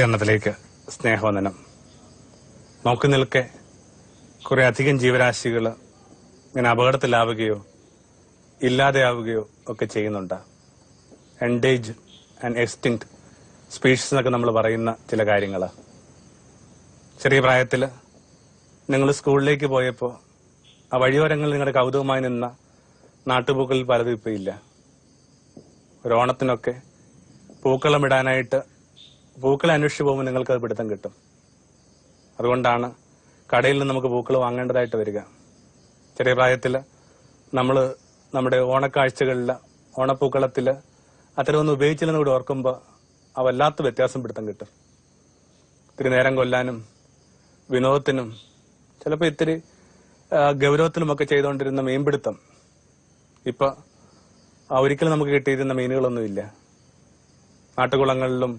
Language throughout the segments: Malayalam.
സൂര്യകരണത്തിലേക്ക് സ്നേഹവന്ദനം. നോക്കി നിൽക്കെ. കുറെ അധികം ജീവരാശികൾ ഇങ്ങനെ അപകടത്തിലാവുകയോ ഇല്ലാതെയാവുകയോ ഒക്കെ ചെയ്യുന്നുണ്ട്. എൻഡേജ് ആൻഡ് എക്സ്റ്റിങ്ക്ട് സ്പീഷീസ് എന്നൊക്കെ നമ്മൾ പറയുന്ന ചില കാര്യങ്ങൾ. ചെറിയ പ്രായത്തിൽ നിങ്ങൾ സ്കൂളിലേക്ക് പോയപ്പോൾ ആ വഴിയോരങ്ങളിൽ നിങ്ങളുടെ കൗതുകമായി നിന്ന നാട്ടുപൂക്കളിൽ പലതും ഇപ്പോൾ ഇല്ല. ഒരു ഓണത്തിനൊക്കെ പൂക്കളം ഇടാനായിട്ട് പൂക്കളെ അന്വേഷിച്ച് പോകുമ്പോൾ നിങ്ങൾക്ക് അത് പിടുത്തം കിട്ടും. അതുകൊണ്ടാണ് കടയിൽ നിന്ന് നമുക്ക് പൂക്കൾ വാങ്ങേണ്ടതായിട്ട് വരിക. ചെറിയ പ്രായത്തിൽ നമ്മൾ നമ്മുടെ ഓണക്കാഴ്ചകളിൽ ഓണപ്പൂക്കളത്തിൽ അത്തരമൊന്നും ഉപയോഗിച്ചില്ലെന്ന് കൂടി ഓർക്കുമ്പോൾ ആ വല്ലാത്ത വ്യത്യാസം പിടുത്തം കിട്ടും. ഇത്തിരി നേരം കൊല്ലാനും വിനോദത്തിനും ചിലപ്പോൾ ഇത്തിരി ഗൗരവത്തിനുമൊക്കെ ചെയ്തുകൊണ്ടിരുന്ന മീൻപിടുത്തം. ഇപ്പൊ ഒരിക്കലും നമുക്ക് കിട്ടിയിരുന്ന മീനുകളൊന്നുമില്ല. നാട്ടുകുളങ്ങളിലും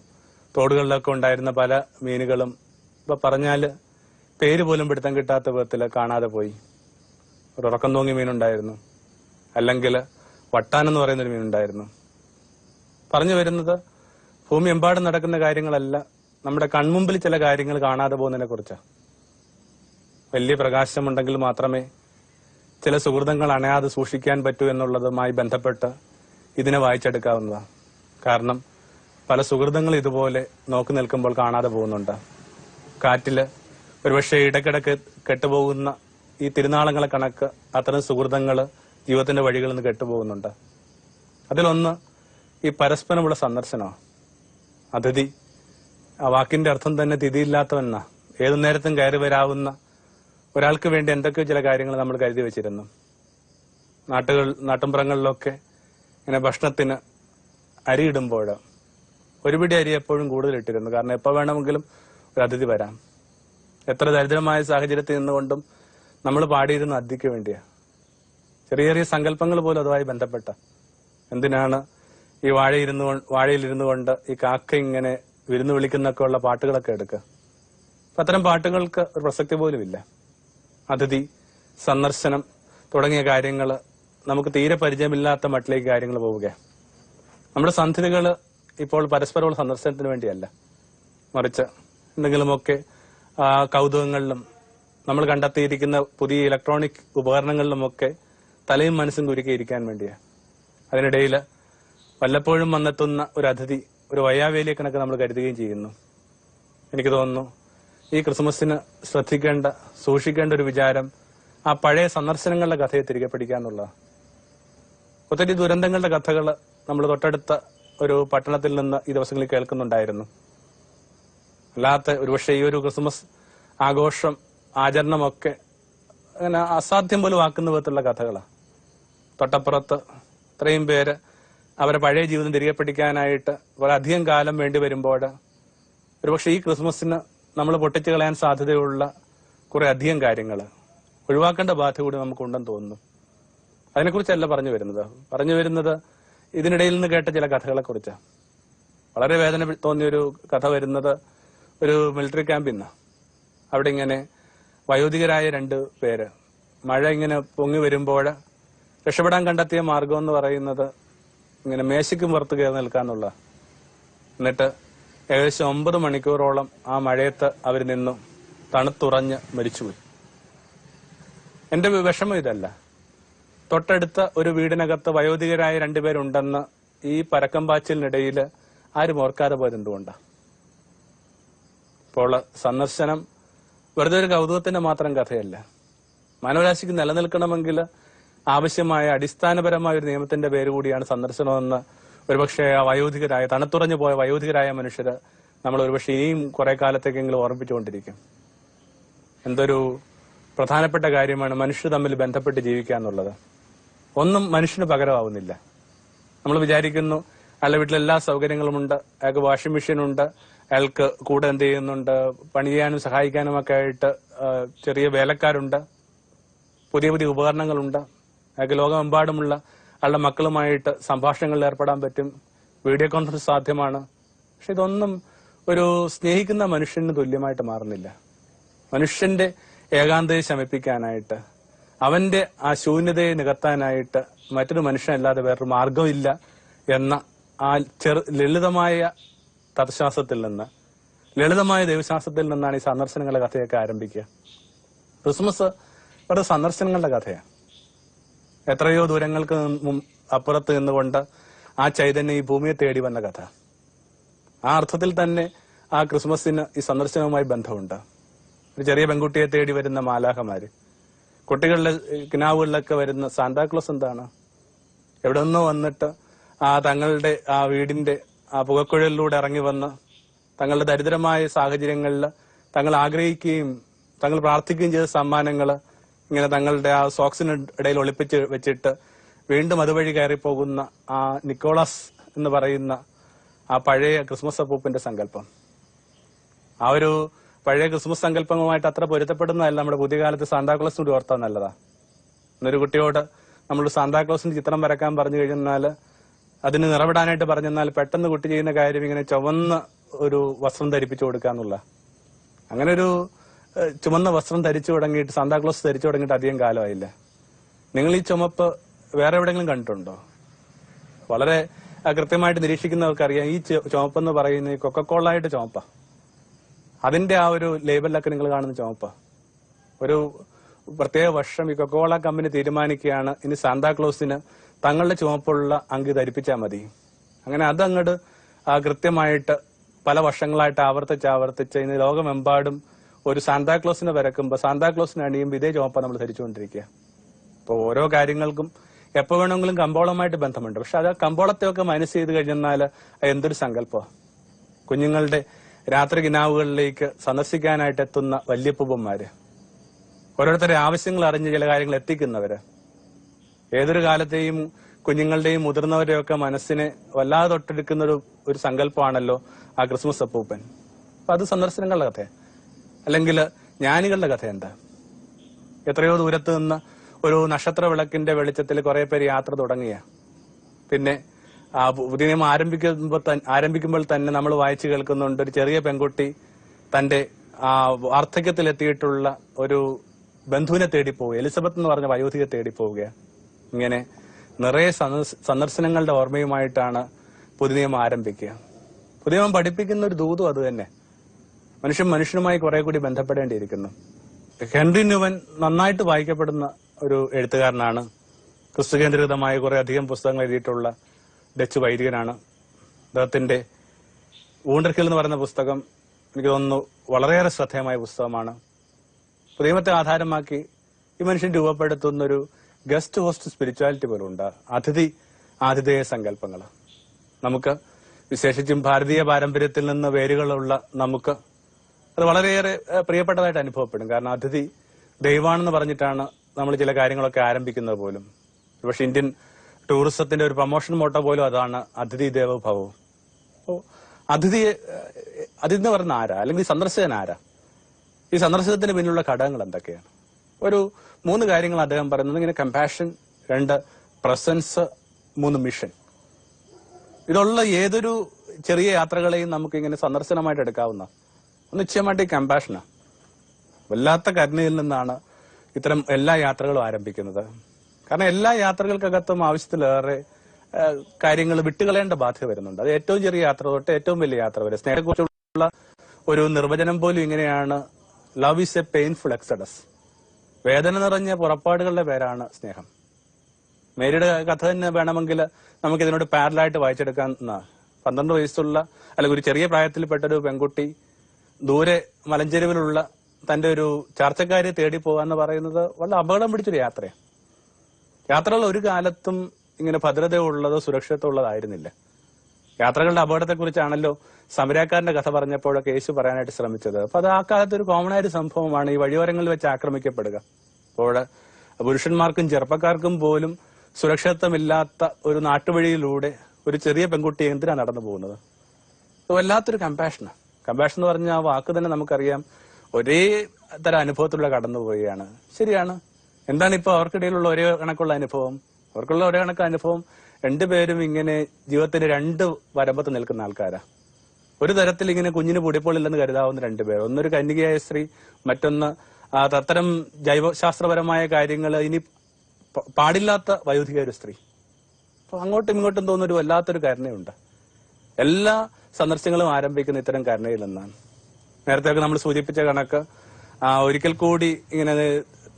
തോടുകളിലൊക്കെ ഉണ്ടായിരുന്ന പല മീനുകളും ഇപ്പൊ പറഞ്ഞാൽ പേര് പോലും പിടുത്തം കിട്ടാത്ത വിധത്തിൽ കാണാതെ പോയി. ഒരു ഉറക്കം തൂങ്ങി മീനുണ്ടായിരുന്നു. അല്ലെങ്കിൽ വട്ടാൻ എന്ന് പറയുന്ന ഒരു മീനുണ്ടായിരുന്നു. പറഞ്ഞു വരുന്നത് ഭൂമി എമ്പാടും നടക്കുന്ന കാര്യങ്ങളല്ല. നമ്മുടെ കൺമുമ്പിൽ ചില കാര്യങ്ങൾ കാണാതെ പോകുന്നതിനെ കുറിച്ചാണ് വലിയ പ്രകാശമുണ്ടെങ്കിൽ മാത്രമേ ചില സുഹൃതങ്ങൾ അണയാതെ സൂക്ഷിക്കാൻ പറ്റൂ എന്നുള്ളതുമായി ബന്ധപ്പെട്ട് ഇതിനെ വായിച്ചെടുക്കാവുന്നതാണ് കാരണം പല സുഹൃതങ്ങൾ ഇതുപോലെ നോക്കി നിൽക്കുമ്പോൾ കാണാതെ പോകുന്നുണ്ട്. കാറ്റിൽ ഒരുപക്ഷെ ഇടയ്ക്കിടയ്ക്ക് കെട്ടുപോകുന്ന ഈ തിരുനാളങ്ങളെ കണക്ക് അത്തരം സുഹൃതങ്ങൾ ജീവിതത്തിന്റെ വഴികളിൽ നിന്ന് കെട്ടുപോകുന്നുണ്ട്. അതിലൊന്ന് ഈ പരസ്പരമുള്ള സന്ദർശനമാണ്. അതിഥി ആ വാക്കിന്റെ അർത്ഥം തന്നെ തിഥിയില്ലാത്തവെന്ന ഏതു നേരത്തും കയറി വരാവുന്ന ഒരാൾക്ക് വേണ്ടി എന്തൊക്കെയോ ചില കാര്യങ്ങൾ നമ്മൾ കരുതി വെച്ചിരുന്നു. നാട്ടുകൾ നാട്ടിൻപുറങ്ങളിലൊക്കെ ഇങ്ങനെ ഭക്ഷണത്തിന് അരി ഇടുമ്പോൾ ഒരു പിടി അരി എപ്പോഴും കൂടുതൽ ഇട്ടിരുന്നു കാരണം എപ്പോൾ വേണമെങ്കിലും ഒരു അതിഥി വരാം. എത്ര ദരിദ്രമായ സാഹചര്യത്തിൽ നിന്നുകൊണ്ടും നമ്മൾ പാടിയിരുന്ന അതിക്ക് വേണ്ടിയാ. ചെറിയ ചെറിയ സങ്കല്പങ്ങൾ പോലും അതുമായി ബന്ധപ്പെട്ട. എന്തിനാണ് ഈ വാഴയിരുന്നു വാഴയിലിരുന്നു കൊണ്ട് ഈ കാക്ക ഇങ്ങനെ വിരുന്ന് വിളിക്കുന്നൊക്കെ ഉള്ള പാട്ടുകളൊക്കെ എടുക്കുക അത്തരം പാട്ടുകൾക്ക് ഒരു പ്രസക്തി പോലും ഇല്ല. അതിഥി സന്ദർശനം തുടങ്ങിയ കാര്യങ്ങൾ നമുക്ക് തീരെ പരിചയമില്ലാത്ത മട്ടിലേക്ക് കാര്യങ്ങൾ പോവുകയാണ് നമ്മുടെ സന്ധികൾ ഇപ്പോൾ പരസ്പരമുള്ള സന്ദർശനത്തിന് വേണ്ടിയല്ല. മറിച്ച് എന്തെങ്കിലുമൊക്കെ കൗതുകങ്ങളിലും നമ്മൾ കണ്ടെത്തിയിരിക്കുന്ന പുതിയ ഇലക്ട്രോണിക് ഉപകരണങ്ങളിലുമൊക്കെ തലയും മനസ്സും കുരുക്കിയിരിക്കാൻ വേണ്ടിയാണ് അതിനിടയിൽ വല്ലപ്പോഴും വന്നെത്തുന്ന ഒരു അതിഥി ഒരു വയ്യാവേലിയെ കണക്ക് നമ്മൾ കരുതുകയും ചെയ്യുന്നു. എനിക്ക് തോന്നുന്നു ഈ ക്രിസ്മസിന് ശ്രദ്ധിക്കേണ്ട സൂക്ഷിക്കേണ്ട ഒരു വിചാരം ആ പഴയ സന്ദർശനങ്ങളുടെ കഥയെ തിരികെ പിടിക്കാന്നുള്ള ഒത്തിരി ദുരന്തങ്ങളുടെ കഥകൾ നമ്മൾ തൊട്ടടുത്ത ഒരു പട്ടണത്തിൽ നിന്ന് ഈ ദിവസങ്ങളിൽ കേൾക്കുന്നുണ്ടായിരുന്നു. അല്ലാത്ത ഒരുപക്ഷെ ഈ ഒരു ക്രിസ്മസ് ആഘോഷം ആചരണമൊക്കെ അങ്ങനെ അസാധ്യം പോലും ആക്കുന്ന വിധത്തിലുള്ള കഥകളാണ് തൊട്ടപ്പുറത്ത് ഇത്രയും പേര് അവരെ പഴയ ജീവിതം തിരികെ പിടിക്കാനായിട്ട് വളരെയധികം കാലം വേണ്ടി വരുമ്പോൾ ഒരുപക്ഷെ ഈ ക്രിസ്മസിന് നമ്മൾ പൊട്ടിച്ചു കളയാൻ സാധ്യതയുള്ള കുറെ അധികം കാര്യങ്ങൾ ഒഴിവാക്കേണ്ട ബാധ്യത കൂടി നമുക്കുണ്ടെന്ന് തോന്നുന്നു. അതിനെക്കുറിച്ചല്ല പറഞ്ഞു വരുന്നത്. പറഞ്ഞു വരുന്നത് ഇതിനിടയിൽ നിന്ന് കേട്ട ചില കഥകളെ കുറിച്ചാണ് വളരെ വേദന തോന്നിയ ഒരു കഥ വരുന്നത് ഒരു മിലിറ്ററി ക്യാമ്പിൽ നിന്ന് അവിടെ ഇങ്ങനെ വയോധികരായ രണ്ട് പേര്. മഴ ഇങ്ങനെ പൊങ്ങി വരുമ്പോൾ രക്ഷപ്പെടാൻ കണ്ടെത്തിയ മാർഗം എന്ന് പറയുന്നത് ഇങ്ങനെ മേശയ്ക്ക് പുറത്ത് കയറി നിൽക്കാന്നുള്ള എന്നിട്ട് ഏകദേശം ഒമ്പത് മണിക്കൂറോളം ആ മഴയത്ത് അവർ നിന്നും തണുത്തുറഞ്ഞ് മരിച്ചുപോയി. എന്റെ വിഷമം ഇതല്ല. തൊട്ടടുത്ത ഒരു വീടിനകത്ത് വയോധികരായ രണ്ടുപേരുണ്ടെന്ന് ഈ പരക്കമ്പാച്ചിലിനിടയിൽ ആരും ഓർക്കാതെ പോയത് എന്തുകൊണ്ടാണ് ഇപ്പോൾ സന്ദർശനം വെറുതെ ഒരു കൗതുകത്തിന്റെ മാത്രം കഥയല്ല. മാനവരാശിക്ക് നിലനിൽക്കണമെങ്കിൽ ആവശ്യമായ അടിസ്ഥാനപരമായ ഒരു നിയമത്തിന്റെ പേര് കൂടിയാണ് സന്ദർശനമെന്ന് ഒരുപക്ഷെ ആ വയോധികരായ തണുത്തുറഞ്ഞു പോയ വയോധികരായ മനുഷ്യര് നമ്മൾ ഒരുപക്ഷെ ഇനിയും കുറെ കാലത്തേക്കെങ്കിലും ഓർമ്മിപ്പിച്ചുകൊണ്ടിരിക്കും. എന്തൊരു പ്രധാനപ്പെട്ട കാര്യമാണ് മനുഷ്യർ തമ്മിൽ ബന്ധപ്പെട്ട് ജീവിക്കുക എന്നുള്ളത് ഒന്നും മനുഷ്യന് പകരമാവുന്നില്ല. നമ്മൾ വിചാരിക്കുന്നു അയാളുടെ വീട്ടിൽ എല്ലാ സൗകര്യങ്ങളും ഉണ്ട് അയാൾക്ക് വാഷിംഗ് മെഷീൻ ഉണ്ട് അയാൾക്ക് കൂടെ എന്ത് ചെയ്യുന്നുണ്ട്? പണി ചെയ്യാനും സഹായിക്കാനും ഒക്കെ ആയിട്ട് ചെറിയ വേലക്കാരുണ്ട്. പുതിയ പുതിയ ഉപകരണങ്ങളുണ്ട്. അയാൾക്ക് ലോകമെമ്പാടുമുള്ള അയാളുടെ മക്കളുമായിട്ട് സംഭാഷണങ്ങളിൽ ഏർപ്പെടാൻ പറ്റും. വീഡിയോ കോൺഫറൻസ് സാധ്യമാണ്. പക്ഷെ ഇതൊന്നും ഒരു സ്നേഹിക്കുന്ന മനുഷ്യന് തുല്യമായിട്ട് മാറുന്നില്ല. മനുഷ്യന്റെ ഏകാന്തയെ ശമിപ്പിക്കാനായിട്ട് അവന്റെ ആ ശൂന്യതയെ നികത്താനായിട്ട് മറ്റൊരു മനുഷ്യനല്ലാതെ വേറൊരു മാർഗമില്ല എന്ന ആ ചെറു ലളിതമായ തത്ശാസ്ത്രത്തിൽ നിന്ന് ലളിതമായ ദൈവശാസ്ത്രത്തിൽ നിന്നാണ് ഈ സന്ദർശനങ്ങളുടെ കഥയൊക്കെ ആരംഭിക്കുക. ക്രിസ്മസ് ഇവിടെ സന്ദർശനങ്ങളുടെ കഥയാണ്. എത്രയോ ദൂരങ്ങൾക്ക് അപ്പുറത്ത് നിന്നുകൊണ്ട് ആ ചൈതന്യം ഈ ഭൂമിയെ തേടി വന്ന കഥ. ആ അർത്ഥത്തിൽ തന്നെ ആ ക്രിസ്മസിന് ഈ സന്ദർശനവുമായി ബന്ധമുണ്ട്. ഒരു ചെറിയ പെൺകുട്ടിയെ തേടി വരുന്ന മാലാഹമാര് കുട്ടികളുടെ കിനാവുകളിലൊക്കെ വരുന്ന സാന്താക്ലോസ് എന്താണ്? എവിടെ നിന്നോ വന്നിട്ട് ആ തങ്ങളുടെ ആ വീടിന്റെ ആ പുകക്കുഴലിലൂടെ ഇറങ്ങി വന്ന് തങ്ങളുടെ ദരിദ്രമായ സാഹചര്യങ്ങളിൽ തങ്ങൾ ആഗ്രഹിക്കുകയും തങ്ങൾ പ്രാർത്ഥിക്കുകയും ചെയ്ത സമ്മാനങ്ങൾ ഇങ്ങനെ തങ്ങളുടെ ആ സോക്സിന് ഇടയിൽ ഒളിപ്പിച്ച് വെച്ചിട്ട് വീണ്ടും അതുവഴി കയറി പോകുന്ന ആ നിക്കോളാസ് എന്ന് പറയുന്ന ആ പഴയ ക്രിസ്മസ് അപ്പൂപ്പിന്റെ സങ്കല്പം. ആ ഒരു പഴയ ക്രിസ്മസ് സങ്കല്പങ്ങളുമായിട്ട് അത്ര പൊരുത്തപ്പെടുന്നതല്ല നമ്മുടെ പുതിയ കാലത്ത് സാന്താക്ലോസ് കൂടി ഓർത്താൽ നല്ലതാ. എന്നൊരു കുട്ടിയോട് നമ്മൾ സാന്താക്ലോസിന്റെ ചിത്രം വരക്കാൻ പറഞ്ഞു കഴിഞ്ഞാൽ അതിന് നിറവിടാനായിട്ട് പറഞ്ഞെന്നാൽ പെട്ടെന്ന് കുട്ടി ചെയ്യുന്ന കാര്യം ഇങ്ങനെ ചുവന്ന ഒരു വസ്ത്രം ധരിപ്പിച്ചു കൊടുക്കുക എന്നുള്ള. അങ്ങനെ ഒരു ചുമന്ന വസ്ത്രം ധരിച്ചു തുടങ്ങിയിട്ട് സാന്താക്ലോസ് ധരിച്ചു തുടങ്ങിയിട്ട് അധികം കാലമായില്ല? നിങ്ങൾ ഈ ചുമപ്പ് വേറെ എവിടെയെങ്കിലും കണ്ടിട്ടുണ്ടോ? വളരെ കൃത്യമായിട്ട് നിരീക്ഷിക്കുന്നവർക്കറിയാം ഈ ചുമപ്പെന്ന് ചുവപ്പെന്ന് പറയുന്ന ഈ കൊക്കക്കോളായിട്ട് ചുവപ്പ അതിന്റെ ആ ഒരു ലേബലിലൊക്കെ നിങ്ങൾ കാണുന്ന ചുവപ്പ. ഒരു പ്രത്യേക വർഷം ഈ കൊക്കോള കമ്പനി തീരുമാനിക്കുകയാണ്. ഇനി സാന്താക്ലോസിന് തങ്ങളുടെ ചുമപ്പുള്ള അങ്കി ധരിപ്പിച്ചാൽ മതി. അങ്ങനെ അതങ്ങോട്ട് കൃത്യമായിട്ട് പല വർഷങ്ങളായിട്ട് ആവർത്തിച്ച് ആവർത്തിച്ച് ഇന്ന് ലോകമെമ്പാടും ഒരു സാന്താക്ലോസിനെ വരക്കുമ്പോൾ സാന്താക്ലോസിന് അണിയുമ്പോൾ ഇതേ ചുവപ്പ നമ്മൾ ധരിച്ചുകൊണ്ടിരിക്കുക. അപ്പോൾ ഓരോ കാര്യങ്ങൾക്കും എപ്പോ വേണമെങ്കിലും കമ്പോളമായിട്ട് ബന്ധമുണ്ട്. പക്ഷെ അത് കമ്പോളത്തെ കമ്പോളത്തെയൊക്കെ മനസ്സ് ചെയ്ത് കഴിഞ്ഞാൽ എന്തൊരു സങ്കല്പമാണ് കുഞ്ഞുങ്ങളുടെ രാത്രി കിനാവുകളിലേക്ക് സന്ദർശിക്കാനായിട്ട് എത്തുന്ന വല്യപ്പൂപ്പന്മാര്. ഓരോരുത്തരുടെ ആവശ്യങ്ങൾ അറിഞ്ഞ് ചില കാര്യങ്ങൾ എത്തിക്കുന്നവര്. ഏതൊരു കാലത്തെയും കുഞ്ഞുങ്ങളുടെയും മുതിർന്നവരുടെയും ഒക്കെ മനസ്സിനെ വല്ലാതെ തൊട്ടെടുക്കുന്ന ഒരു ഒരു സങ്കല്പമാണല്ലോ ആ ക്രിസ്മസ് അപ്പൂപ്പൻ. അപ്പൊ അത് സന്ദർശനങ്ങളുടെ കഥ അല്ലെങ്കിൽ ജ്ഞാനികളുടെ കഥ എന്താ എത്രയോ ദൂരത്ത് നിന്ന് ഒരു നക്ഷത്ര വിളക്കിന്റെ വെളിച്ചത്തിൽ കുറെ പേര് യാത്ര തുടങ്ങിയ. പിന്നെ പുതിയ നിയമം ആരംഭിക്കുമ്പോൾ ആരംഭിക്കുമ്പോൾ തന്നെ നമ്മൾ വായിച്ചു കേൾക്കുന്നുണ്ട്. ഒരു ചെറിയ പെൺകുട്ടി തന്റെ വാർദ്ധക്യത്തിലെത്തിയിട്ടുള്ള ഒരു ബന്ധുവിനെ തേടി പോവുക എലിസബത്ത് എന്ന് പറഞ്ഞ വയോധികയെ തേടി പോവുക ഇങ്ങനെ നിറയെ സന്ദർശനങ്ങളുടെ ഓർമ്മയുമായിട്ടാണ് പുതിയ നിയമം ആരംഭിക്കുക. പുതിയ നിയമം പഠിപ്പിക്കുന്ന ഒരു ദൂതും അത് തന്നെ. മനുഷ്യൻ മനുഷ്യനുമായി കുറെ കൂടി ബന്ധപ്പെടേണ്ടിയിരിക്കുന്നു. ഹെൻറി ന്യൂവൻ നന്നായിട്ട് വായിക്കപ്പെടുന്ന ഒരു എഴുത്തുകാരനാണ്. ക്രിസ്തു കേന്ദ്രീകൃതമായ കുറെ അധികം പുസ്തകങ്ങൾ എഴുതിയിട്ടുള്ള ഡച്ച് വൈദികനാണ്. അദ്ദേഹത്തിന്റെ ഊണ്ടർക്കിൽ എന്ന് പറയുന്ന പുസ്തകം എനിക്ക് തോന്നുന്നു വളരെയേറെ ശ്രദ്ധേയമായ പുസ്തകമാണ്. ദൈവത്തെ ആധാരമാക്കി ഈ മനുഷ്യൻ രൂപപ്പെടുത്തുന്ന ഒരു ഗസ്റ്റ് ഹോസ്റ്റ് സ്പിരിച്വാലിറ്റി പോലും ഉണ്ട് അതിഥി ആതിഥേയ സങ്കല്പങ്ങൾ നമുക്ക് വിശേഷിച്ചും ഭാരതീയ പാരമ്പര്യത്തിൽ നിന്ന് വേരുകളുള്ള നമുക്ക് അത് വളരെയേറെ പ്രിയപ്പെട്ടതായിട്ട് അനുഭവപ്പെടും. കാരണം അതിഥി ദൈവാണെന്ന് പറഞ്ഞിട്ടാണ് നമ്മൾ ചില കാര്യങ്ങളൊക്കെ ആരംഭിക്കുന്നത് പോലും. പക്ഷെ ഇന്ത്യൻ ടൂറിസത്തിന്റെ ഒരു പ്രൊമോഷൻ മോട്ടോ പോലും അതാണ് അതിഥി ദേവഭവവും അപ്പോ അതിഥിയെ അതിഥി എന്ന് പറയുന്ന ആരാ? അല്ലെങ്കിൽ സന്ദർശകൻ ആരാ? ഈ സന്ദർശനത്തിന് പിന്നിലുള്ള ഘടകങ്ങൾ എന്തൊക്കെയാണ്? ഒരു മൂന്ന് കാര്യങ്ങൾ അദ്ദേഹം പറയുന്നത്. ഇങ്ങനെ കമ്പാഷൻ രണ്ട് പ്രസൻസ് മൂന്ന് മിഷൻ ഇതുള്ള ഏതൊരു ചെറിയ യാത്രകളെയും നമുക്ക് ഇങ്ങനെ സന്ദർശനമായിട്ട് എടുക്കാവുന്ന നിശ്ചയമായിട്ട് ഈ കമ്പാഷനാണ് വല്ലാത്ത കരുണയിൽ നിന്നാണ് ഇത്തരം എല്ലാ യാത്രകളും ആരംഭിക്കുന്നത്. കാരണം എല്ലാ യാത്രകൾക്കകത്തും ആവശ്യത്തിലേറെ കാര്യങ്ങൾ വിട്ടുകളയേണ്ട ബാധ്യത വരുന്നുണ്ട്. അത് ഏറ്റവും ചെറിയ യാത്ര തൊട്ട് ഏറ്റവും വലിയ യാത്ര വരെ. സ്നേഹത്തെക്കുറിച്ചുള്ള ഒരു നിർവചനം പോലും ഇങ്ങനെയാണ്. Love is a painful exodus വേദന നിറഞ്ഞ പുറപ്പാടുകളുടെ പേരാണ് സ്നേഹം. മേരിയുടെ കഥ തന്നെ വേണമെങ്കിൽ നമുക്ക് ഇതിനോട് പാരലായിട്ട് വായിച്ചെടുക്കാൻ. പന്ത്രണ്ട് വയസ്സുള്ള അല്ലെങ്കിൽ ഒരു ചെറിയ പ്രായത്തിൽപ്പെട്ട ഒരു പെൺകുട്ടി ദൂരെ മലഞ്ചെരുവിലുള്ള തന്റെ ഒരു ചർച്ചക്കാരെ തേടി പോകാന്ന് പറയുന്നത് വളരെ അപകടം പിടിച്ചൊരു യാത്രയാണ്. യാത്രകൾ ഒരു കാലത്തും ഇങ്ങനെ ഭദ്രതയുള്ളതോ സുരക്ഷിതത്വമുള്ളതായിരുന്നില്ല. യാത്രകളുടെ അപകടത്തെക്കുറിച്ചാണല്ലോ സമരക്കാരന്റെ കഥ പറഞ്ഞപ്പോഴൊക്കെ യേശു പറയാനായിട്ട് ശ്രമിച്ചത്. അപ്പൊ അത് ആ കാലത്ത് ഒരു കോമൺ ആയിട്ട് സംഭവമാണ് ഈ വഴിയോരങ്ങളിൽ വെച്ച് ആക്രമിക്കപ്പെടുക. അപ്പോൾ പുരുഷന്മാർക്കും ചെറുപ്പക്കാർക്കും പോലും സുരക്ഷിതത്വമില്ലാത്ത ഒരു നാട്ടുവഴിയിലൂടെ ഒരു ചെറിയ പെൺകുട്ടി എന്തിനാ നടന്നു പോകുന്നത്? വല്ലാത്തൊരു കമ്പാഷനാണ് കമ്പാഷൻ എന്ന് പറഞ്ഞ ആ വാക്ക് തന്നെ നമുക്കറിയാം ഒരേ തരം അനുഭവത്തിലൂടെ കടന്നുപോവുകയാണ്. ശരിയാണ്. എന്താണ് ഇപ്പൊ അവർക്കിടയിലുള്ള ഒരേ കണക്കുള്ള അനുഭവം? അവർക്കുള്ള ഒരേ കണക്ക് അനുഭവം രണ്ടുപേരും ഇങ്ങനെ ജീവിതത്തിന്റെ രണ്ട് വരമ്പത്ത് നിൽക്കുന്ന ആൾക്കാരാ. ഒരു തരത്തിൽ ഇങ്ങനെ കുഞ്ഞിന് പൊടിപ്പോളില്ലെന്ന് കരുതാവുന്ന രണ്ടുപേർ ഒന്നൊരു കന്യകയായ സ്ത്രീ മറ്റൊന്ന് അത്തരം ജൈവശാസ്ത്രപരമായ കാര്യങ്ങൾ ഇനി പാടില്ലാത്ത വയോധിക ഒരു സ്ത്രീ. അപ്പൊ അങ്ങോട്ടും ഇങ്ങോട്ടും തോന്നുന്ന ഒരു വല്ലാത്തൊരു കരുണയുണ്ട്. എല്ലാ സന്ദർശങ്ങളും ആരംഭിക്കുന്ന ഇത്തരം കരുണയിൽ നിന്നാണ്. നേരത്തെ നമ്മൾ സൂചിപ്പിച്ച കണക്ക് ഒരിക്കൽ കൂടി ഇങ്ങനെ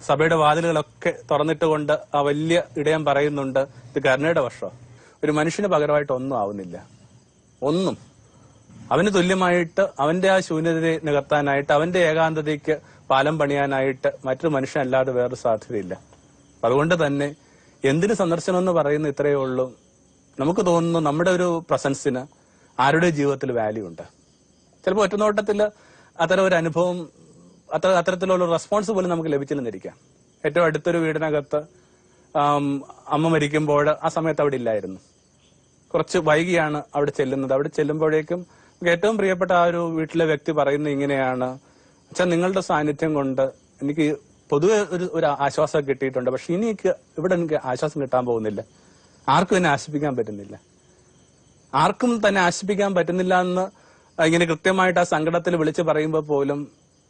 സഭയുടെ വാതിലുകളൊക്കെ തുറന്നിട്ടുകൊണ്ട് ആ വലിയ ഇടയം പറയുന്നുണ്ട്. ഇത് കരുണയുടെ വർഷം? ഒരു മനുഷ്യന് പകരമായിട്ട് ഒന്നും ആവുന്നില്ല. ഒന്നും. അവന് തുല്യമായിട്ട് അവന്റെ ആ ശൂന്യതയെ നികത്താനായിട്ട് അവന്റെ ഏകാന്തതയ്ക്ക് പാലം പണിയാനായിട്ട് മറ്റൊരു മനുഷ്യനല്ലാതെ വേറൊരു സാധ്യതയില്ല. അതുകൊണ്ട് തന്നെ എന്തിന് സന്ദർശനം എന്ന് പറയുന്ന ഇത്രയേ ഉള്ളൂ. നമുക്ക് തോന്നുന്നു നമ്മുടെ ഒരു പ്രസൻസിന് ആരുടെ ജീവിതത്തിൽ വാല്യൂ ഉണ്ട്? ചിലപ്പോൾ ഒറ്റനോട്ടത്തിൽ അത്തരം ഒരു അനുഭവം അത്ര അത്തരത്തിലുള്ള റെസ്പോൺസ് പോലും നമുക്ക് ലഭിച്ചില്ലെന്നിരിക്കാം. ഏറ്റവും അടുത്തൊരു വീടിനകത്ത് അമ്മ മരിക്കുമ്പോൾ ആ സമയത്ത് അവിടെ ഇല്ലായിരുന്നു. കുറച്ച് വൈകിയാണ് അവിടെ ചെല്ലുന്നത്. അവിടെ ചെല്ലുമ്പോഴേക്കും ഏറ്റവും പ്രിയപ്പെട്ട ആ ഒരു വീട്ടിലെ വ്യക്തി പറയുന്നത് ഇങ്ങനെയാണ്. അച്ഛാ നിങ്ങളുടെ സാന്നിധ്യം കൊണ്ട് എനിക്ക് പൊതുവെ ഒരു ഒരു ആശ്വാസം കിട്ടിയിട്ടുണ്ട്. പക്ഷെ ഇനി ഇവിടെ എനിക്ക് ആശ്വാസം കിട്ടാൻ പോകുന്നില്ല. ആർക്കും എന്നെ ആശ്വസിപ്പിക്കാൻ പറ്റുന്നില്ല. ആർക്കും തന്നെ ആശ്വസിപ്പിക്കാൻ പറ്റുന്നില്ല എന്ന് ഇങ്ങനെ കൃത്യമായിട്ട് ആ സങ്കടത്തിൽ വിളിച്ചു പറയുമ്പോൾ പോലും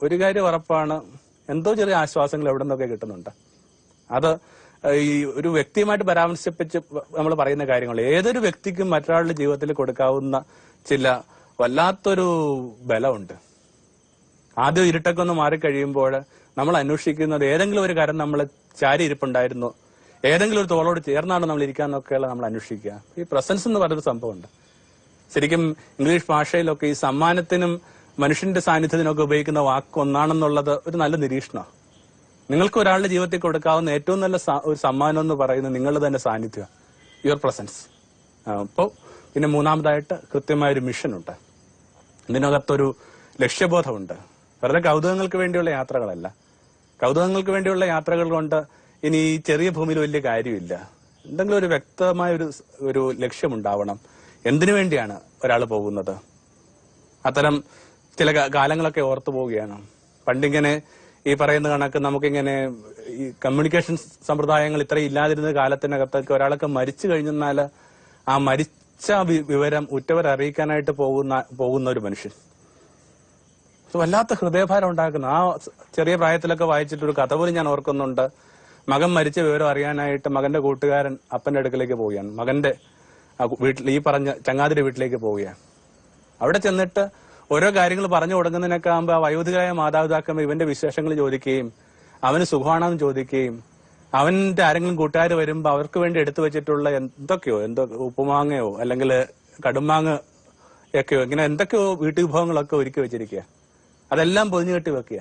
ഒരു കാര്യം ഉറപ്പാണ്. എന്തോ ചെറിയ ആശ്വാസങ്ങൾ എവിടെ നിന്നൊക്കെ കിട്ടുന്നുണ്ട്. അത് ഈ ഒരു വ്യക്തിയുമായിട്ട് പരാമർശിപ്പിച്ച് നമ്മൾ പറയുന്ന കാര്യങ്ങൾ. ഏതൊരു വ്യക്തിക്കും മറ്റൊരാളുടെ ജീവിതത്തിൽ കൊടുക്കാവുന്ന ചില വല്ലാത്തൊരു ബലമുണ്ട്. ആദ്യം ഇരുട്ടൊക്കെ ഒന്ന് മാറിക്കഴിയുമ്പോൾ നമ്മൾ അന്വേഷിക്കുന്നത് ഏതെങ്കിലും ഒരു കാര്യം നമ്മൾ ചാരി ഇരിപ്പുണ്ടായിരുന്നു. ഏതെങ്കിലും ഒരു തോളോട് ചേർന്നാണ് നമ്മൾ ഇരിക്കാന്നൊക്കെയുള്ള നമ്മൾ അന്വേഷിക്കുക. ഈ പ്രസൻസ് എന്ന് പറഞ്ഞൊരു സംഭവമുണ്ട്. ശരിക്കും ഇംഗ്ലീഷ് ഭാഷയിലൊക്കെ ഈ സമ്മാനത്തിനും മനുഷ്യന്റെ സാന്നിധ്യത്തിനൊക്കെ ഉപയോഗിക്കുന്ന വാക്ക് ഒന്നാണെന്നുള്ളത് ഒരു നല്ല നിരീക്ഷണമാണ്. നിങ്ങൾക്ക് ഒരാളുടെ ജീവിതത്തിൽ കൊടുക്കാവുന്ന ഏറ്റവും നല്ല ഒരു സമ്മാനം എന്ന് പറയുന്നത് നിങ്ങളുടെ തന്നെ സാന്നിധ്യം. യുവർ പ്രസൻസ് അപ്പോൾ പിന്നെ മൂന്നാമതായിട്ട് കൃത്യമായ ഒരു മിഷൻ ഉണ്ട് ഇതിനകത്തൊരു ലക്ഷ്യബോധമുണ്ട്. വെറുതെ കൗതുകങ്ങൾക്ക് വേണ്ടിയുള്ള യാത്രകളല്ല. കൗതുകങ്ങൾക്ക് വേണ്ടിയുള്ള യാത്രകൾ കൊണ്ട് ഇനി ഈ ചെറിയ ഭൂമിയിൽ വലിയ കാര്യമില്ല. എന്തെങ്കിലും ഒരു വ്യക്തമായ ഒരു ഒരു ലക്ഷ്യമുണ്ടാവണം. എന്തിനു വേണ്ടിയാണ് ഒരാൾ പോകുന്നത്? അത്തരം ചില കാലങ്ങളൊക്കെ ഓർത്തു പോവുകയാണ്. പണ്ടിങ്ങനെ ഈ പറയുന്ന കണക്ക് നമുക്കിങ്ങനെ ഈ കമ്മ്യൂണിക്കേഷൻ സമ്പ്രദായങ്ങൾ ഇത്ര ഇല്ലാതിരുന്ന കാലത്തിനകത്തൊക്കെ ഒരാളൊക്കെ മരിച്ചു കഴിഞ്ഞാൽ ആ മരിച്ച വിവരം ഉറ്റവർ അറിയിക്കാനായിട്ട് പോകുന്ന പോകുന്ന ഒരു മനുഷ്യൻ വല്ലാത്ത ഹൃദയഭാരം ഉണ്ടാക്കുന്ന. ആ ചെറിയ പ്രായത്തിലൊക്കെ വായിച്ചിട്ടൊരു കഥ പോലും ഞാൻ ഓർക്കുന്നുണ്ട്. മകൻ മരിച്ച വിവരം അറിയാനായിട്ട് മകന്റെ കൂട്ടുകാരൻ അപ്പന്റെ അടുക്കലേക്ക് പോവുകയാണ്. മകന്റെ വീട്ടിൽ ഈ പറഞ്ഞ ചങ്ങാതിരി വീട്ടിലേക്ക് പോവുകയാണ്. അവിടെ ചെന്നിട്ട് ഓരോ കാര്യങ്ങൾ പറഞ്ഞു തുടങ്ങുന്നതിനൊക്കെ ആകുമ്പോൾ ആ വയോധികരായ മാതാപിതാക്കൾ ഇവന്റെ വിശേഷങ്ങൾ ചോദിക്കുകയും അവന് സുഖമാണെന്ന് ചോദിക്കുകയും അവന്റെ ആരെങ്കിലും കൂട്ടുകാർ വരുമ്പോൾ അവർക്ക് വേണ്ടി എടുത്തു വെച്ചിട്ടുള്ള എന്തൊക്കെയോ എന്തോ ഉപ്പുമാങ്ങയോ അല്ലെങ്കിൽ കടുമാങ്ങ ഒക്കെയോ ഇങ്ങനെ എന്തൊക്കെയോ വീട്ടുവിഭവങ്ങളൊക്കെ ഒരുക്കി വെച്ചിരിക്കുക. അതെല്ലാം പൊതിഞ്ഞു കെട്ടി വെക്കുക.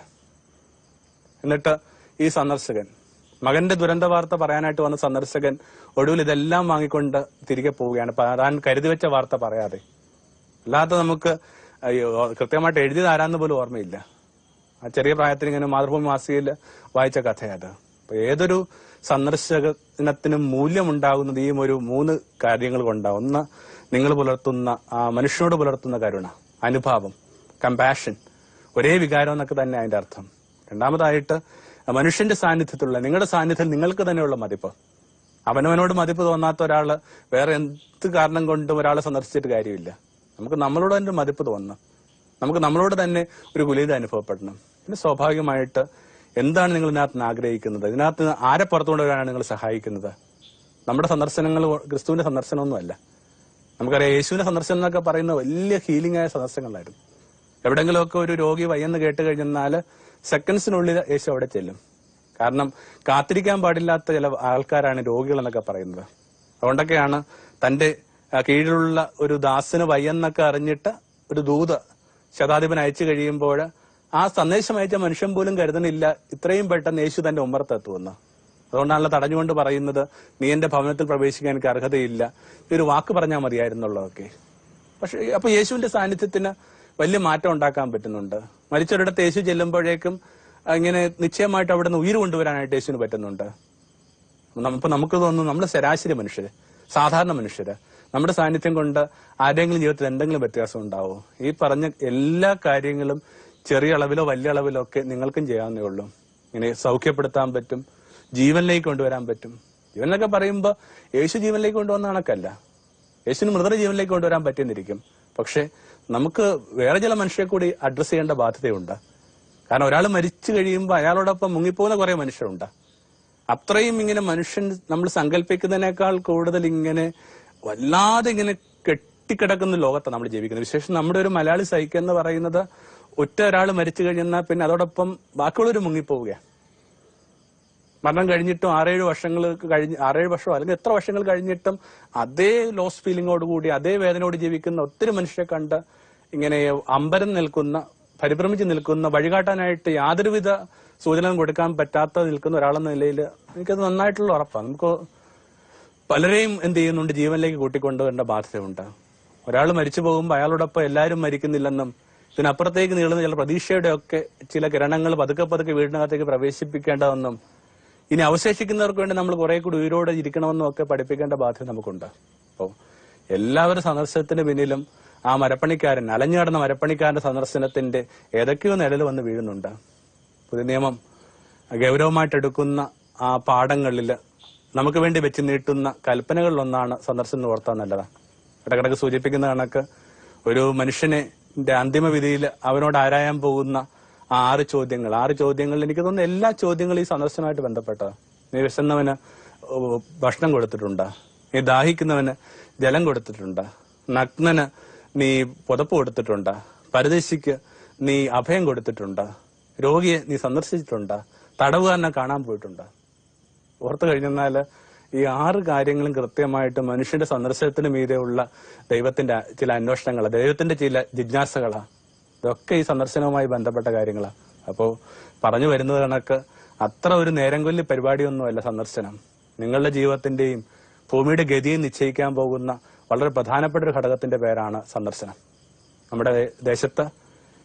എന്നിട്ട് ഈ സന്ദർശകൻ മകന്റെ ദുരന്ത വാർത്ത പറയാനായിട്ട് വന്ന സന്ദർശകൻ ഒടുവിൽ ഇതെല്ലാം വാങ്ങിക്കൊണ്ട് തിരികെ പോവുകയാണ്. താൻ കരുതി വെച്ച വാർത്ത പറയാതെ. അല്ലാതെ നമുക്ക് അയ്യോ കൃത്യമായിട്ട് എഴുതി ആരാന്ന് പോലും ഓർമ്മയില്ല. ആ ചെറിയ പ്രായത്തിൽ ഇങ്ങനെ മാതൃഭൂമി മാസികയിൽ വായിച്ച കഥയത് അപ്പൊ ഏതൊരു സന്ദർശനത്തിനും മൂല്യമുണ്ടാകുന്നത് ഈ ഒരു മൂന്ന് കാര്യങ്ങൾ കൊണ്ടാണ്. ഒന്ന് നിങ്ങൾ പുലർത്തുന്ന ആ മനുഷ്യനോട് പുലർത്തുന്ന കരുണ അനുഭാവം കമ്പാഷൻ ഒരേ വികാരം എന്നൊക്കെ തന്നെ അതിന്റെ അർത്ഥം. രണ്ടാമതായിട്ട് മനുഷ്യന്റെ സാന്നിധ്യത്തിലുള്ള നിങ്ങളുടെ സാന്നിധ്യത്തിൽ നിങ്ങൾക്ക് തന്നെയുള്ള മതിപ്പ്. അവനവനോട് മതിപ്പ് തോന്നാത്ത ഒരാൾ വേറെ എന്ത് കാരണം കൊണ്ടും ഒരാളെ സന്ദർശിച്ചിട്ട് കാര്യമില്ല. നമുക്ക് നമ്മളോട് തന്നെ മതിപ്പ് തോന്നണം. നമുക്ക് നമ്മളോട് തന്നെ ഒരു കുലീത അനുഭവപ്പെടണം. പിന്നെ സ്വാഭാവികമായിട്ട് എന്താണ് നിങ്ങൾ ഇതിനകത്ത് ആഗ്രഹിക്കുന്നത്? ഇതിനകത്ത് ആരെ പുറത്തുകൊണ്ടുവരാനാണ് നിങ്ങൾ സഹായിക്കുന്നത്? നമ്മുടെ സന്ദർശനങ്ങൾ ക്രിസ്തുവിന്റെ സന്ദർശനമൊന്നുമല്ല. നമുക്കറിയാം യേശുവിന്റെ സന്ദർശനം എന്നൊക്കെ പറയുന്ന വലിയ ഹീലിംഗ് ആയ സന്ദർശനങ്ങളായിരുന്നു. എവിടെങ്കിലുമൊക്കെ ഒരു രോഗി വയ്യെന്ന് കേട്ട് കഴിഞ്ഞാൽ സെക്കൻഡ്സിനുള്ളിൽ യേശു അവിടെ ചെല്ലും. കാരണം കാത്തിരിക്കാൻ പാടില്ലാത്ത ചില ആൾക്കാരാണ് രോഗികൾ എന്നൊക്കെ പറയുന്നത്. അതുകൊണ്ടൊക്കെയാണ് തന്റെ കീഴിലുള്ള ഒരു ദാസന് വയ്യെന്നൊക്കെ അറിഞ്ഞിട്ട് ഒരു ദൂത് ശതാധിപൻ അയച്ചു കഴിയുമ്പോൾ ആ സന്ദേശം അയച്ച മനുഷ്യൻ പോലും കരുതണില്ല. ഇത്രയും പെട്ടെന്ന് യേശു തന്റെ ഉമ്മറത്തെത്തുമെന്ന് അതുകൊണ്ടാണല്ലോ തടഞ്ഞുകൊണ്ട് പറയുന്നത് നീ എന്റെ ഭവനത്തിൽ പ്രവേശിക്കാൻ എനിക്ക് അർഹതയില്ല. ഈ ഒരു വാക്ക് പറഞ്ഞാൽ മതിയായിരുന്നുള്ളതൊക്കെ. പക്ഷെ അപ്പൊ യേശുവിന്റെ സാന്നിധ്യത്തിന് വലിയ മാറ്റം ഉണ്ടാക്കാൻ പറ്റുന്നുണ്ട്. മരിച്ചവരുടെ യേശു ചെല്ലുമ്പോഴേക്കും ഇങ്ങനെ നിശ്ചയമായിട്ട് അവിടെ നിന്ന് ഉയിർ കൊണ്ടുവരാനായിട്ട് യേശുവിന് പറ്റുന്നുണ്ട്. ഇപ്പൊ നമുക്ക് തോന്നുന്നു നമ്മൾ ശരാശരി മനുഷ്യര് സാധാരണ മനുഷ്യര് നമ്മുടെ സാന്നിധ്യം കൊണ്ട് ആരെങ്കിലും ജീവിതത്തിൽ എന്തെങ്കിലും വ്യത്യാസം ഉണ്ടാവോ? ഈ പറഞ്ഞ എല്ലാ കാര്യങ്ങളും ചെറിയ അളവിലോ വലിയ അളവിലോ ഒക്കെ നിങ്ങൾക്കും ചെയ്യാവുന്നേ ഉള്ളൂ. ഇങ്ങനെ സൗഖ്യപ്പെടുത്താൻ പറ്റും ജീവനിലേക്ക് കൊണ്ടുവരാൻ പറ്റും. ജീവനിലൊക്കെ പറയുമ്പോൾ യേശു ജീവനിലേക്ക് കൊണ്ടുവന്ന കണക്കല്ല. യേശുവിന് മൃതരുടെ ജീവനിലേക്ക് കൊണ്ടുവരാൻ പറ്റിയെന്നിരിക്കും. പക്ഷെ നമുക്ക് വേറെ ചില മനുഷ്യരെ കൂടി അഡ്രസ്സ് ചെയ്യേണ്ട ബാധ്യതയുണ്ട്. കാരണം ഒരാൾ മരിച്ചു കഴിയുമ്പോൾ അയാളോടൊപ്പം മുങ്ങിപ്പോകുന്ന കുറേ മനുഷ്യരുണ്ട്. അത്രയും ഇങ്ങനെ മനുഷ്യൻ നമ്മൾ സങ്കല്പിക്കുന്നതിനേക്കാൾ കൂടുതൽ ഇങ്ങനെ വല്ലാതെ ഇങ്ങനെ കെട്ടിക്കിടക്കുന്ന ലോകത്താണ് നമ്മൾ ജീവിക്കുന്നത്. വിശേഷം നമ്മുടെ ഒരു മലയാളി സൈക്യം എന്ന് പറയുന്നത് ഒറ്റ ഒരാൾ മരിച്ചു കഴിഞ്ഞാൽ പിന്നെ അതോടൊപ്പം ബാക്കിയുള്ളവർ മുങ്ങിപ്പോവുകയാണ് മരണം കഴിഞ്ഞിട്ടും ആറേഴ് വർഷങ്ങൾ കഴിഞ്ഞ് ആറേഴ് വർഷം അല്ലെങ്കിൽ എത്ര വർഷങ്ങൾ കഴിഞ്ഞിട്ടും അതേ ലോസ് ഫീലിങ്ങോട് കൂടി അതേ വേദനയോട് ജീവിക്കുന്ന ഒത്തിരി മനുഷ്യരെ കണ്ട് ഇങ്ങനെ അമ്പരം നിൽക്കുന്ന പരിഭ്രമിച്ച് നിൽക്കുന്ന വഴികാട്ടാനായിട്ട് യാതൊരുവിധ സൂചന കൊടുക്കാൻ പറ്റാത്ത നിൽക്കുന്ന ഒരാളെന്ന നിലയിൽ എനിക്കത് നന്നായിട്ടുള്ള ഉറപ്പാണ്. നമുക്ക് പലരെയും എന്ത് ചെയ്യുന്നുണ്ട്? ജീവനിലേക്ക് കൂട്ടിക്കൊണ്ടുവരേണ്ട ബാധ്യതയുണ്ട്. ഒരാൾ മരിച്ചു പോകുമ്പോൾ അയാളോടൊപ്പം എല്ലാവരും മരിക്കുന്നില്ലെന്നും ഇതിനപ്പുറത്തേക്ക് നീളുന്ന ചില പ്രതീക്ഷയുടെ ഒക്കെ ചില കിരണങ്ങൾ പതുക്കെ പതുക്കെ വീടിനകത്തേക്ക് പ്രവേശിപ്പിക്കേണ്ടതെന്നും ഇനി അവശേഷിക്കുന്നവർക്ക് വേണ്ടി നമ്മൾ കുറെ കൂടി ഉയരോടെ ഇരിക്കണമെന്നും ഒക്കെ പഠിപ്പിക്കേണ്ട ബാധ്യത നമുക്കുണ്ട്. അപ്പോൾ എല്ലാവരും സന്ദർശനത്തിന് പിന്നിലും ആ മരപ്പണിക്കാരൻ അലഞ്ഞു മരപ്പണിക്കാരന്റെ സന്ദർശനത്തിന്റെ ഏതൊക്കെയോ നിഴൽ വന്ന് വീഴുന്നുണ്ട്. പുതിയ നിയമം ഗൗരവമായിട്ടെടുക്കുന്ന ആ പാഠങ്ങളിൽ നമുക്ക് വേണ്ടി വെച്ച് നീട്ടുന്ന കൽപ്പനകളിലൊന്നാണ് സന്ദർശനം ഓർത്താൻ നല്ലത്. ഇടക്കിടക്ക് സൂചിപ്പിക്കുന്ന കണക്ക് ഒരു മനുഷ്യനെ അന്തിമ വിധിയിൽ അവനോട് ആരായാൻ പോകുന്ന ആറ് ചോദ്യങ്ങൾ. ആറ് ചോദ്യങ്ങളിൽ എനിക്ക് തോന്നുന്നു എല്ലാ ചോദ്യങ്ങളും ഈ സന്ദർശനമായിട്ട് ബന്ധപ്പെട്ടതാണ് നീ വിശന്നവന് ഭക്ഷണം കൊടുത്തിട്ടുണ്ട്. നീ ദാഹിക്കുന്നവന് ജലം കൊടുത്തിട്ടുണ്ട്. നഗ്നന് നീ പുതപ്പ് കൊടുത്തിട്ടുണ്ട്. പരദേശിക്ക് നീ അഭയം കൊടുത്തിട്ടുണ്ട്. രോഗിയെ നീ സന്ദർശിച്ചിട്ടുണ്ട്. തടവുകാരനെ കാണാൻ പോയിട്ടുണ്ട്. ഓർത്തു കഴിഞ്ഞാൽ ഈ ആറ് കാര്യങ്ങളും കൃത്യമായിട്ട് മനുഷ്യന്റെ സന്ദർശനത്തിന് മീതെയുള്ള ദൈവത്തിന്റെ ചില അന്വേഷണങ്ങൾ ദൈവത്തിന്റെ ചില ജിജ്ഞാസകളാ. ഇതൊക്കെ ഈ സന്ദർശനവുമായി ബന്ധപ്പെട്ട കാര്യങ്ങളാ. അപ്പോ പറഞ്ഞു വരുന്നത് കണക്ക് അത്ര ഒരു നേരം കൊല്ലി പരിപാടിയൊന്നുമല്ല സന്ദർശനം. നിങ്ങളുടെ ജീവിതത്തിന്റെയും ഭൂമിയുടെ ഗതിയും നിശ്ചയിക്കാൻ പോകുന്ന വളരെ പ്രധാനപ്പെട്ട ഒരു ഘടകത്തിന്റെ പേരാണ് സന്ദർശനം. നമ്മുടെ ദേശത്ത്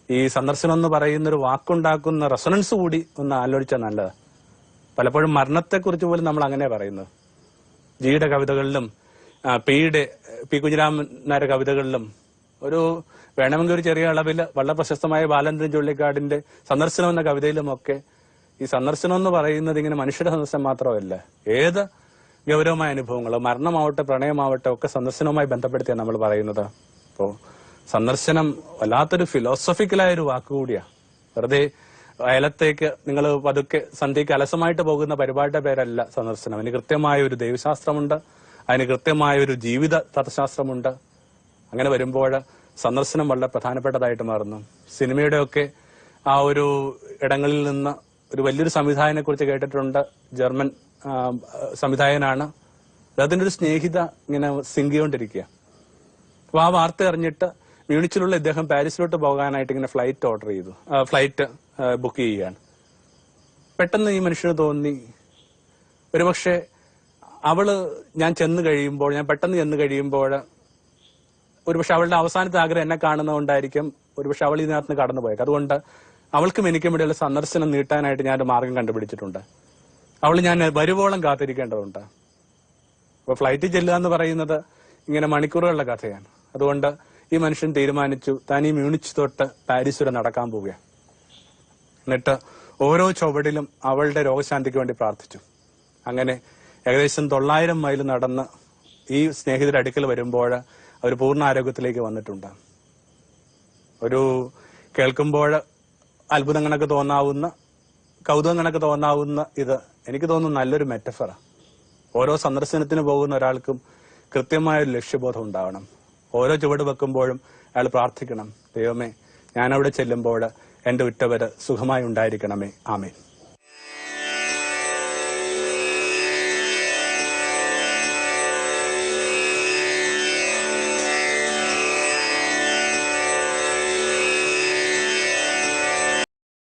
ഈ സന്ദർശനം എന്ന് പറയുന്ന ഒരു വാക്കുണ്ടാക്കുന്ന റെസണൻസ് കൂടി ഒന്ന് ആലോചിച്ചാൽ നല്ലത്. പലപ്പോഴും മരണത്തെക്കുറിച്ച് പോലും നമ്മൾ അങ്ങനെ പറയുന്നത്. ജിയുടെ കവിതകളിലും പിയുടെ പി കുഞ്ഞിരാമനാരുടെ കവിതകളിലും ഒരു വേണമെങ്കിൽ ഒരു ചെറിയ അളവിൽ വളരെ പ്രശസ്തമായ ബാലചന്ദ്രൻ ചുള്ളിക്കാടിന്റെ സന്ദർശനം എന്ന കവിതയിലുമൊക്കെ ഈ സന്ദർശനം എന്ന് പറയുന്നത് ഇങ്ങനെ മനുഷ്യരുടെ സന്ദർശനം മാത്രമല്ല ഏത് ഗൗരവമായ അനുഭവങ്ങളോ മരണമാവട്ടെ പ്രണയമാവട്ടെ ഒക്കെ സന്ദർശനവുമായി ബന്ധപ്പെടുത്തിയാണ് നമ്മൾ പറയുന്നത്. അപ്പോൾ സന്ദർശനം വല്ലാത്തൊരു ഫിലോസഫിക്കലായ ഒരു വാക്കുകൂടിയാണ് വെറുതെ അയലത്തേക്ക് നിങ്ങൾ പതുക്കെ സന്ധ്യയ്ക്ക് അലസമായിട്ട് പോകുന്ന പരിപാടിയുടെ പേരല്ല സന്ദർശനം. അതിന് കൃത്യമായ ഒരു ദൈവശാസ്ത്രമുണ്ട്. അതിന് കൃത്യമായ ഒരു ജീവിത തത്വശാസ്ത്രമുണ്ട്. അങ്ങനെ വരുമ്പോൾ സന്ദർശനം വളരെ പ്രധാനപ്പെട്ടതായിട്ട് മാറുന്നു. സിനിമയുടെ ഒക്കെ ആ ഒരു ഇടങ്ങളിൽ നിന്ന് ഒരു വലിയൊരു സംവിധായകനെ കുറിച്ച് കേട്ടിട്ടുണ്ട്. ജർമ്മൻ സംവിധായകനാണ്. അദ്ദേഹത്തിന്റെ ഒരു സ്നേഹിത ഇങ്ങനെ സിങ്ക് ചെയ്തുകൊണ്ടിരിക്കുക അപ്പൊ ആ വാർത്ത അറിഞ്ഞിട്ട് മ്യൂണിച്ചിലുള്ള ഇദ്ദേഹം പാരീസിലോട്ട് പോകാനായിട്ട് ഇങ്ങനെ ഫ്ലൈറ്റ് ഓർഡർ ചെയ്തു. ഫ്ലൈറ്റ് ബുക്ക് ചെയ്യുകയാണ്. പെട്ടെന്ന് ഈ മനുഷ്യന് തോന്നി. ഒരുപക്ഷെ അവൾ ഞാൻ ചെന്ന് കഴിയുമ്പോൾ ഞാൻ പെട്ടെന്ന് ചെന്ന് കഴിയുമ്പോൾ ഒരുപക്ഷെ അവളുടെ അവസാനത്തെ ആഗ്രഹം എന്നെ കാണുന്നതുകൊണ്ടായിരിക്കും ഒരുപക്ഷെ അവൾ ഇതിനകത്ത് നിന്ന് കടന്നു പോയത് അതുകൊണ്ട് അവൾക്കും എനിക്കും ഇടയിലുള്ള സന്ദർശനം നീട്ടാനായിട്ട് ഞാൻ ഒരു മാർഗം കണ്ടുപിടിച്ചിട്ടുണ്ട്. അവൾ ഞാൻ വരുവോളം കാത്തിരിക്കേണ്ടതുണ്ട്. അപ്പൊ ഫ്ലൈറ്റിൽ ചെല്ലുക എന്ന് പറയുന്നത് ഇങ്ങനെ മണിക്കൂറുകളുടെ കഥയാണ്. അതുകൊണ്ട് ഈ മനുഷ്യൻ തീരുമാനിച്ചു താൻ ഈ മ്യൂണിച്ച് തൊട്ട് പാരീസ് വരെ നടക്കാൻ പോവുകയാണ് എന്നിട്ട് ഓരോ ചുവടിലും അവളുടെ രോഗശാന്തിക്ക് വേണ്ടി പ്രാർത്ഥിച്ചു. അങ്ങനെ ഏകദേശം തൊള്ളായിരം മൈൽ നടന്ന് ഈ സ്നേഹിതരുടെ അടുക്കൽ വരുമ്പോൾ അവർ പൂർണ ആരോഗ്യത്തിലേക്ക് വന്നിട്ടുണ്ട്. ഒരു കേൾക്കുമ്പോൾ അത്ഭുതം കണക്ക് തോന്നാവുന്ന കൗതുകം കണക്ക് തോന്നാവുന്ന ഇത് എനിക്ക് തോന്നുന്നു നല്ലൊരു മെറ്റഫറ ഓരോ സന്ദർശനത്തിന് പോകുന്ന ഒരാൾക്കും കൃത്യമായ ഒരു ലക്ഷ്യബോധം ഉണ്ടാവണം. ഓരോ ചുവട് വെക്കുമ്പോഴും അയാൾ പ്രാർത്ഥിക്കണം. ദൈവമേ ഞാനവിടെ ചെല്ലുമ്പോൾ എന്റെ ഉറ്റവര് സുഖമായി ഉണ്ടായിരിക്കണമേ. ആമേൻ.